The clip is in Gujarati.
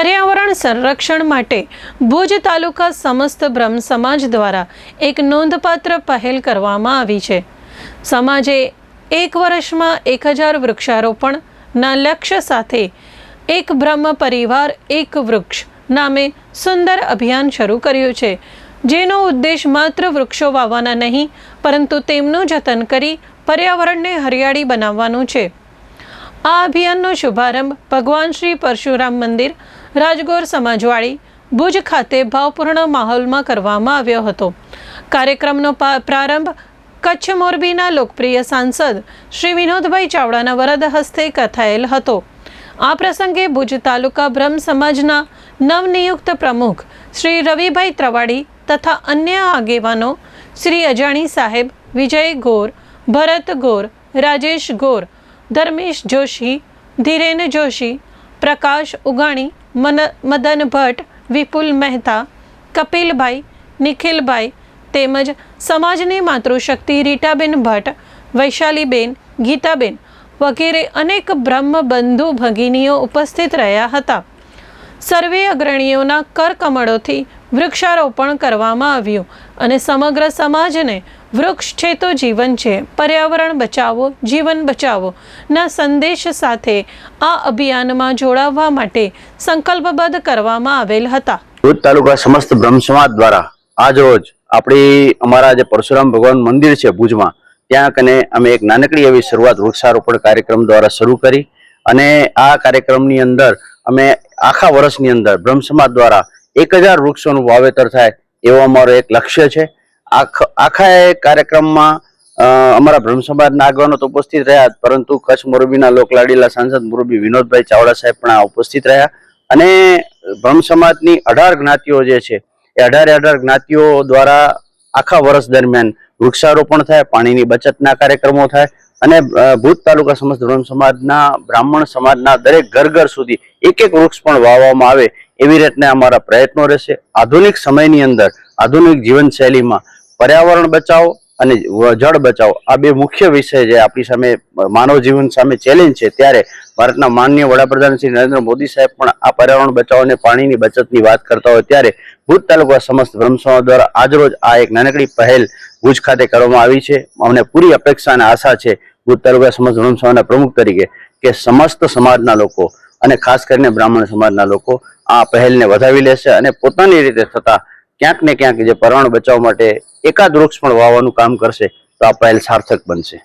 પર્યાવરણ સંરક્ષણ માટે ભુજ તાલુકા સમસ્ત બ્રહ્મ સમાજ દ્વારા એક નોંધપાત્ર પહેલ કરવામાં આવી છે. સમાજે એક વર્ષમાં એક હજાર વૃક્ષારોપણના લક્ષ્ય સાથે એક બ્રહ્મ પરિવાર, એક વૃક્ષ નામે સુંદર અભિયાન શરૂ કર્યું છે. જેનો ઉદ્દેશ માત્ર વૃક્ષો વાવવાના નહીં, પરંતુ તેમનું જતન કરી પર્યાવરણને હરિયાળી બનાવવાનું છે. આ અભિયાનનો શુભારંભ ભગવાન શ્રી પરશુરામ મંદિર, રાજગોર સમાજવાડી, ભુજ ખાતે ભાવપૂર્ણ માહોલમાં કરવામાં આવ્યો હતો. કાર્યક્રમનો પ્રારંભ કચ્છ મોરબીના લોકપ્રિય સાંસદ શ્રી વિનોદભાઈ ચાવડાના વરદ હસ્તે કથાયેલ હતો. આ પ્રસંગે ભુજ તાલુકા બ્રહ્મ સમાજના નવનિયુક્ત પ્રમુખ શ્રી રવિભાઈ ત્રવાડી તથા અન્ય આગેવાનો શ્રી અજાણી સાહેબ, વિજય ગોર, ભરત ગોર, રાજેશ ગોર ધર્મેશ જોશી, ધીરેન જોશી, પ્રકાશ ઉગાણી, મન, મદન ભટ્ટ, વિપુલ મહેતા, કપિલભાઈ, નિખિલભાઈ તેમજ સમાજની માતૃશક્તિ રીટાબેન ભટ્ટ, વૈશાલીબેન, ગીતાબેન વગેરે અનેક બ્રહ્મબંધુ ભગિનીઓ ઉપસ્થિત રહ્યા હતા. સર્વે અગ્રણીઓના કરકમળોથી વૃક્ષારોપણ કરવામાં આવ્યું અને સમગ્ર સમાજને વૃક્ષ છે તો જીવન છે. પર્યાવરણ બચાવો, જીવન બચાવો. ના સંદેશ સાથે આ અભિયાનમાં જોડાવવા માટે સંકલ્પબદ્ધ કરવામાં આવેલ હતા. ભુજ તાલુકા સમસ્ત બ્રહ્મ સમાજ દ્વારા આજ રોજ આપણી, અમારા જે પરશુરામ ભગવાન મંદિર છે ભુજમાં, ત્યાં કને અમે એક નાનકડી એવી શરૂઆત વૃક્ષારોપણ કાર્યક્રમ દ્વારા શરૂ કરી અને આ કાર્યક્રમની અંદર અમે આખા વર્ષની અંદર બ્રહ્મ સમાજ દ્વારા એક હજાર વૃક્ષોનું વાવેતર થાય એવો અમારો એક લક્ષ્ય છે. આખ એ કાર્યક્રમમાં અમારા બ્રહ્મ સમાજના આગેવાનો તો ઉપસ્થિત રહ્યા પરંતુ કચ્છ મોરબીના લોકલાડીલા સાંસદ મોરબી વિનોદભાઈ ચાવડા સાહેબ પણ ઉપસ્થિત રહ્યા. અને બ્રહ્મ સમાજની અઢાર જ્ઞાતિઓ જે છે, એ અઢારે અઢાર જ્ઞાતિઓ દ્વારા આખા વર્ષ દરમિયાન વૃક્ષારોપણ થાય, પાણીની બચતના કાર્યક્રમો થાય, અને ભૂત તાલુકા સમસ્ત બ્રહ્મ સમાજના બ્રાહ્મણ સમાજના દરેક ઘર ઘર સુધી એક એક વૃક્ષ પણ વાવવામાં આવે એવી રીતના અમારા પ્રયત્નો રહેશે. આધુનિક સમયની અંદર, આધુનિક જીવનશૈલીમાં પર્યાવરણ બચાવો અને જળ બચાવો. આ બે મુખ્ય વિષય જે આપણી સામે, માનવ જીવન સામે ચેલેન્જ છે, ત્યારે ભારતના માનનીય વડાપ્રધાન શ્રી નરેન્દ્ર મોદી સાહેબ પણ આ પર્યાવરણ બચાવ અને પાણીની બચતની વાત કરતા હોય ત્યારે ભુજ તાલુકા સમસ્ત બ્રહ્મસમાજ દ્વારા આજરોજ આ એક નાનકડી પહેલ ભુજ ખાતે કરવામાં આવી છે. અમને પૂરી અપેક્ષા અને આશા છે ભુજ તાલુકા સમસ્ત બ્રહ્મસમાજના પ્રમુખ તરીકે કે સમસ્ત સમાજના લોકો અને ખાસ કરીને બ્રાહ્મણ સમાજના લોકો આ પહેલને વધાવી લેશે અને પોતાની રીતે થતા ક્યાંક ને ક્યાંક જે પર્યાવરણ બચાવવા માટે એકાદ વૃક્ષ પણ વાવવાનું કામ કરશે તો આ પહેલ સાર્થક બનશે.